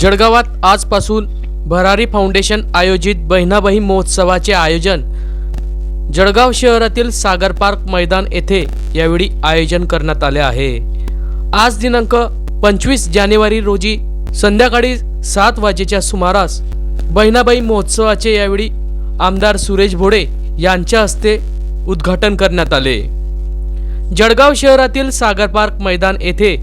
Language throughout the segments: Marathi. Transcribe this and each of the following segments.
जळगावात आजपासून भरारी फाउंडेशन आयोजित बहिणाबाई महोत्सवाचे आयोजन जळगाव शहरातील सागर पार्क मैदान येथे यावेळी आयोजन करण्यात आले आहे. आज दिनांक पंचवीस जानेवारी रोजी संध्याकाळी सात वाजेच्या सुमारास बहिणाबाई महोत्सवाचे यावेळी आमदार सुरेश भोडे यांच्या हस्ते उद्घाटन करण्यात आले. जळगाव शहरातील सागर पार्क मैदान येथे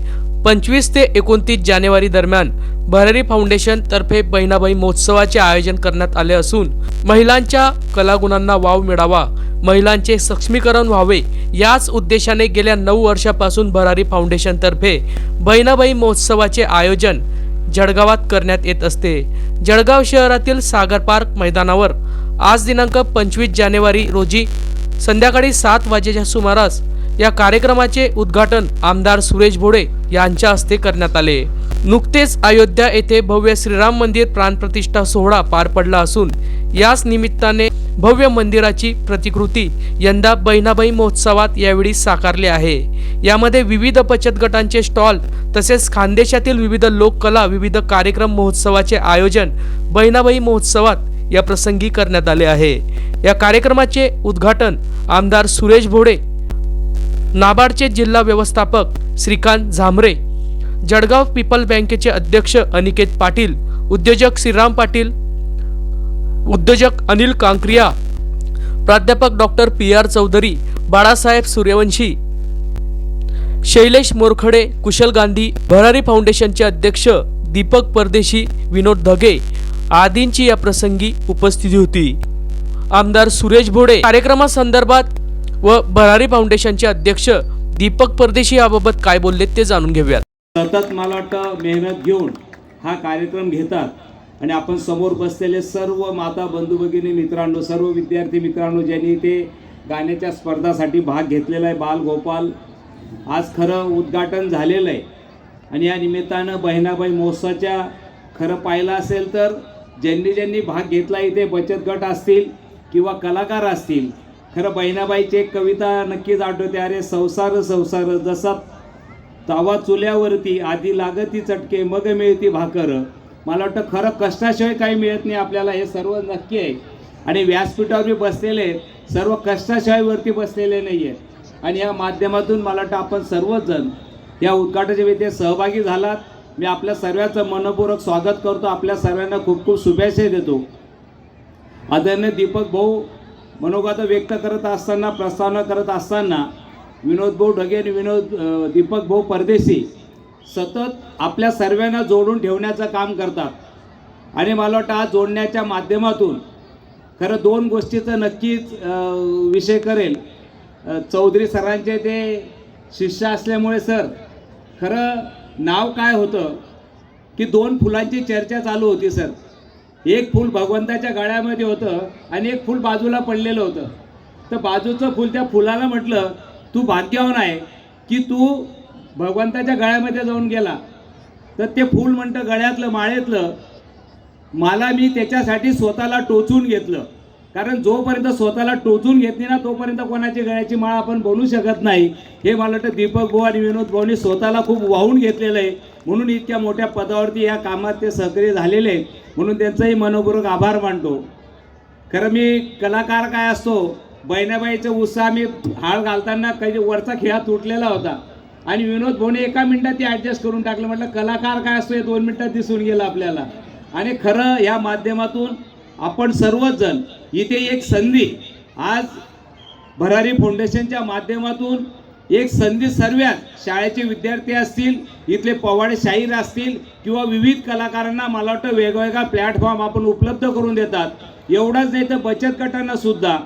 पंचवीस ते एकोणतीस जानेवारी दरम्यान भरारी फाउंडेशन तर्फे बहिणाबाई महोत्सवाचे आयोजन करण्यात आले असून महिलांच्या कलागुणांना वाव मिळावा महिलांचे सक्षमीकरण व्हावे याच उद्देशाने गेल्या नऊ वर्षापासून भरारी फाउंडेशन तर्फे बहिणाबाई महोत्सवाचे आयोजन जळगावात करण्यात येत असते. जळगाव शहरातील सागर पार्क मैदानावर आज दिनांक पंचवीस जानेवारी रोजी संध्याकाळी सात वाजेच्या सुमारास या कार्यक्रमाचे उद्घाटन आमदार सुरेश भोडे यांच्या हस्ते करण्यात आले. नुकतेच अयोध्या येथे भव्य श्रीराम मंदिर प्राणप्रतिष्ठा सोहळा पार पडला असून याच निमित्ताने भव्य मंदिराची प्रतिकृती यंदा बहिणाबाई महोत्सवात यावेळी साकारली आहे. यामध्ये विविध बचत गटांचे स्टॉल तसेच खानदेशातील विविध लोककला विविध कार्यक्रम महोत्सवाचे आयोजन बहिणाबाई महोत्सवात या प्रसंगी करण्यात आले आहे. या कार्यक्रमाचे उद्घाटन आमदार सुरेश भोडे नाबार्डचे जिल्हा व्यवस्थापक श्रीकांत झामरे जळगाव पीपल बँकेचे अध्यक्ष अनिकेत पाटील उद्योजक श्रीराम पाटील उद्योजक अनिल कांक्रिया प्राध्यापक doctor P R Chaudhari Balasaheb Suryavanshi Shailesh Morkhade Kushal Gandhi Bharari फाउंडेशनचे अध्यक्ष दीपक परदेशी विनोद धगे आदींची या प्रसंगी उपस्थिती होती. आमदार सुरेश भोडे. कार्यक्रमासंदर्भात व भरारी फाउंडेशनचे अध्यक्ष दीपक परदेशी याबाबत काय बोलले ते जाणून घेऊयात. सतत मला वाटतं मेहनत घेऊन हा कार्यक्रम घेतात आणि आपण समोर बसलेले सर्व माता बंधू भगिनी मित्रांनो सर्व विद्यार्थी मित्रांनो ज्यांनी ते गाण्याच्या स्पर्धासाठी भाग घेतलेला आहे बाल गोपाल. आज खरं उद्घाटन झालेलं आहे. आणि या निमित्तानं बहिणाबाई महोत्सवाच्या खरं पाहिलं असेल तर ज्यांनी ज्यांनी भाग घेतला इथे बचत गट असतील किंवा कलाकार असतील खरं बहिणाबाईची एक कविता नक्कीच आठवते. अरे संसार संसार जसा तावा चुल्यावरती आधी लागती चटके मग मिळती भाकर. मला वाटतं खरं कष्टाशिवाय काही मिळत नाही आपल्याला हे सर्व नक्की आहे. आणि व्यासपीठावर मी बसलेले सर्व कष्टाशिवायवरती बसलेले नाही आहेत आणि या माध्यमातून मला वाटतं आपण सर्वजण या उद्घाटनाच्या वेळी सहभागी झालात. मी आपल्या सर्वांचं मनपूर्वक स्वागत करतो. आपल्या सर्वांना खूप खूप शुभेच्छा देतो. आदरणीय दीपक भाऊ मनोगत व्यक्त करत असताना प्रस्तावना करत असताना विनोद भाऊ ढगे आणि विनोद दीपक भाऊ परदेशी सतत आपल्या सर्वांना जोडून ठेवण्याचं काम करतात. आणि मला वाटतं आज जोडण्याच्या माध्यमातून खरं दोन गोष्टीचं नक्कीच विषय करेल. चौधरी सरांचे ते शिष्य असल्यामुळे सर खरं नाव काय होतं की दोन फुलांची चर्चा चालू होती सर. एक फूल भगवंताच्या गळ्यामध्ये होतं आणि एक फूल बाजूला पडलेलं होतं. तर बाजूचं फूल त्या फुलाला म्हटलं तू भाग्यवान आहे की तू भगवंताच्या गळ्यामध्ये जाऊन गेला. तर ते फूल म्हणतं गळ्यातलं माळेतलं मला मी त्याच्यासाठी स्वतःला टोचून घेतलं. कारण जोपर्यंत स्वतःला टोचून घेतली ना तोपर्यंत कोणाची गळ्याची माळ आपण बनवू शकत नाही. हे मला वाटतं दीपक भाऊ आणि विनोद भाऊनी स्वतःला खूप वाहून घेतलेलं आहे. म्हणून इतक्या मोठ्या पदावरती या कामात ते सक्रिय झालेले आहे म्हणून त्यांचाही मनपूर्वक आभार मानतो. खरं मी कलाकार काय असतो बहिणाबाईचा उत्साह मी हाळ घालताना काही वरचा खेळा तुटलेला होता. आणि विनोद भाऊने एका मिनिटात ते ॲडजस्ट करून टाकलं. म्हटलं कलाकार काय असतो? हे दोन मिनिटात दिसून गेलं आपल्याला. आणि खरं या माध्यमातून आपण सर्वच जण इथे एक संधी आज भरारी फाउंडेशनच्या माध्यमातून एक संधी सर्व्यात शाळेचे विद्यार्थी असतील इथले पवाडे शाहीर असतील किंवा विविध कलाकारांना मला वाटतं वेगवेगळा प्लॅटफॉर्म आपण उपलब्ध करून देतात. एवढंच नाही तर बचत गटांना सुद्धा.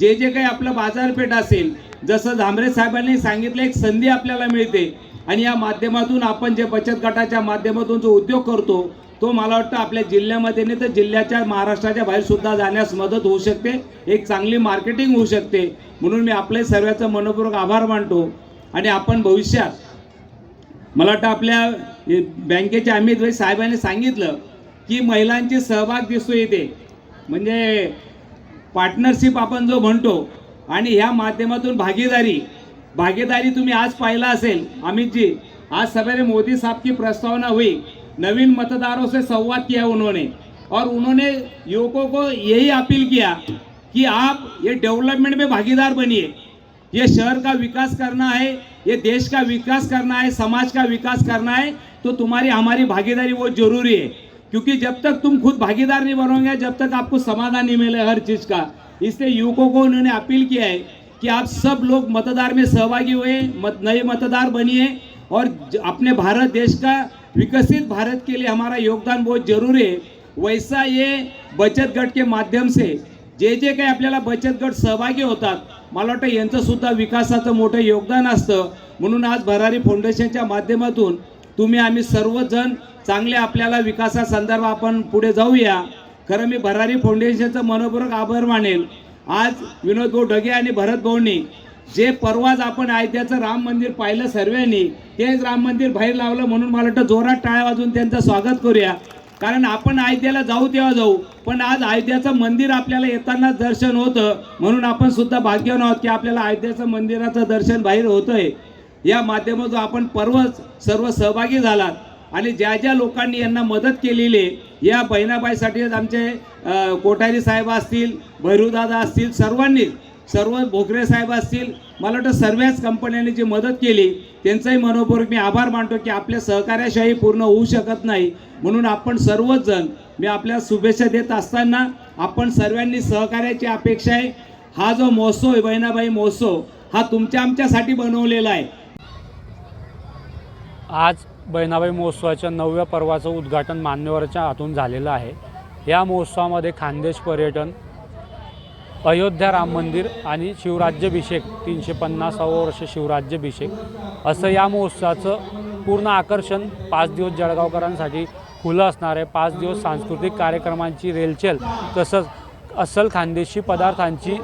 जे जे काही आपलं बाजारपेठ असेल जसं झांबरे साहेबांनी सांगितलं एक संधी आपल्याला मिळते. आणि या माध्यमातून आपण जे बचत गटाच्या माध्यमातून जो उद्योग करतो तो मला वाटतं आपल्या जिल्ह्यामध्ये नाही तर जिल्ह्याच्या महाराष्ट्राच्या बाहेर सुद्धा जाण्यास मदत होऊ शकते. एक चांगली मार्केटिंग होऊ शकते. म्हणून मी आपले सर्वांचं मनपूर्वक आभार मानतो. आणि आपण भविष्यात मला वाटतं आपल्या बँकेचे अमित भाई साहेबांनी सांगितलं की महिलांची सहभाग दिसतो येते म्हणजे पार्टनरशिप आपण जो म्हणतो आणि ह्या माध्यमातून भागीदारी भागीदारी तुम्ही आज पाहिला असेल अमितजी. आज सगळ्यांनी मोदी साहेब की प्रस्तावना होईल नवीन मतदारों से संवाद किया उन्होंने और उन्होंने युवकों को यही अपील किया कि आप ये डेवलपमेंट में भागीदार बनिए। ये शहर का विकास करना है, ये देश का विकास करना है, समाज का विकास करना है तो तुम्हारी, हमारी भागीदारी वो ज़रूरी है। क्योंकि जब तक तुम खुद भागीदार नहीं बनोगे, जब तक आपको समाधान नहीं मिले हर चीज़ का। इसलिए युवकों को उन्होंने अपील किया है कि आप सब लोग मतदार में सहभागी हुए, मत, नए मतदार बनिए और अपने भारत देश का विकसित भारत के लिए हमारा योगदान बहुत जरूरी है। वैसा ये बचत गट के माध्यम से जे जे काही आपल्याला बचत गट सहभागी होतात मला वाटतं यांचंसुद्धा विकासाचं मोठं योगदान असतं. म्हणून आज भरारी फाउंडेशनच्या माध्यमातून तुम्ही आम्ही सर्वजण चांगले आपल्याला विकासासंदर्भात आपण पुढे जाऊया. खरं मी भरारी फाउंडेशनचं मनपूर्वक आभार मानेल. आज विनोद भाऊ ढगे आणि भरत भाऊंनी जे परवाच आपण अयोध्याचं राम मंदिर पाहिलं सर्वांनी तेच राम मंदिर बाहेर लावलं म्हणून मला वाटतं जोरात टाळ्या वाजून त्यांचं स्वागत करूया. कारण आपण आयत्याला जाऊ तेव्हा जाऊ पण आज अयोध्याचं मंदिर आपल्याला येताना दर्शन होतं म्हणून आपण सुद्धा भाग्यवान आहोत की आपल्याला अयोध्याचं मंदिराचं दर्शन बाहेर होतंय. या माध्यमातून आपण परवच सर्व सहभागी झालात आणि ज्या ज्या लोकांनी यांना मदत केलेली आहे या बहिणाबाईसाठी आमचे कोठारी साहेब असतील भैरूदादा असतील सर्वांनीच सर्व भोगरे साहेब असतील मला वाटतं सर्वच कंपन्यांनी जी मदत केली त्यांचाही मनोपूर्वक मी आभार मानतो की आपल्या सहकार्याशिवाय पूर्ण होऊ शकत नाही. म्हणून आपण सर्वच जण मी आपल्या शुभेच्छा देत असताना आपण सर्वांनी सहकार्याची अपेक्षा आहे. हा जो महोत्सव आहे बहिणाबाई महोत्सव हा तुमच्या आमच्यासाठी बनवलेला आहे. आज बहिणाबाई महोत्सवाच्या नवव्या पर्वाचं उद्घाटन मान्यवरच्या हातून झालेलं आहे. या महोत्सवामध्ये खानदेश पर्यटन अयोध्या राम मंदिर आणि शिवराज्याभिषेक तीनशे पन्नासावं वर्ष शिवराज्याभिषेक. असं या महोत्सवाचं पूर्ण आकर्षण पाच दिवस जळगावकरांसाठी खुलं असणार आहे. पाच दिवस सांस्कृतिक कार्यक्रमांची रेलचेल तसंच अस्सल खानदेशी पदार्थांची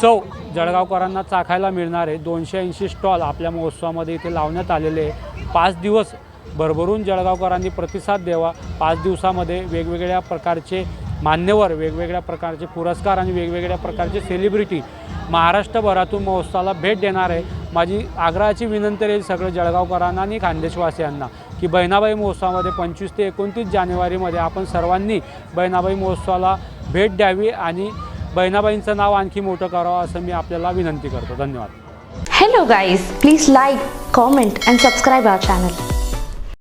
चव जळगावकरांना चाखायला मिळणार आहे. दोनशे ऐंशी स्टॉल आपल्या महोत्सवामध्ये इथे लावण्यात आलेले आहे. पाच दिवस भरभरून जळगावकरांनी प्रतिसाद द्यावा. पाच दिवसामध्ये वेगवेगळ्या प्रकारचे मान्यवर वेगवेगळ्या प्रकारचे पुरस्कार आणि वेगवेगळ्या प्रकारचे सेलिब्रिटी महाराष्ट्रभरातून महोत्सवाला भेट देणार आहे. माझी आग्रहाची विनंती राहील सगळं जळगावकरांना आणि खानदेशवासियांना की बहिणाबाई महोत्सवामध्ये पंचवीस ते एकोणतीस जानेवारीमध्ये आपण सर्वांनी बहिणाबाई महोत्सवाला भेट द्यावी आणि बहिणाबाईंचं नाव आणखी मोठं करावं असं मी आपल्याला विनंती करतो. धन्यवाद. Hello guys please like comment and subscribe our channel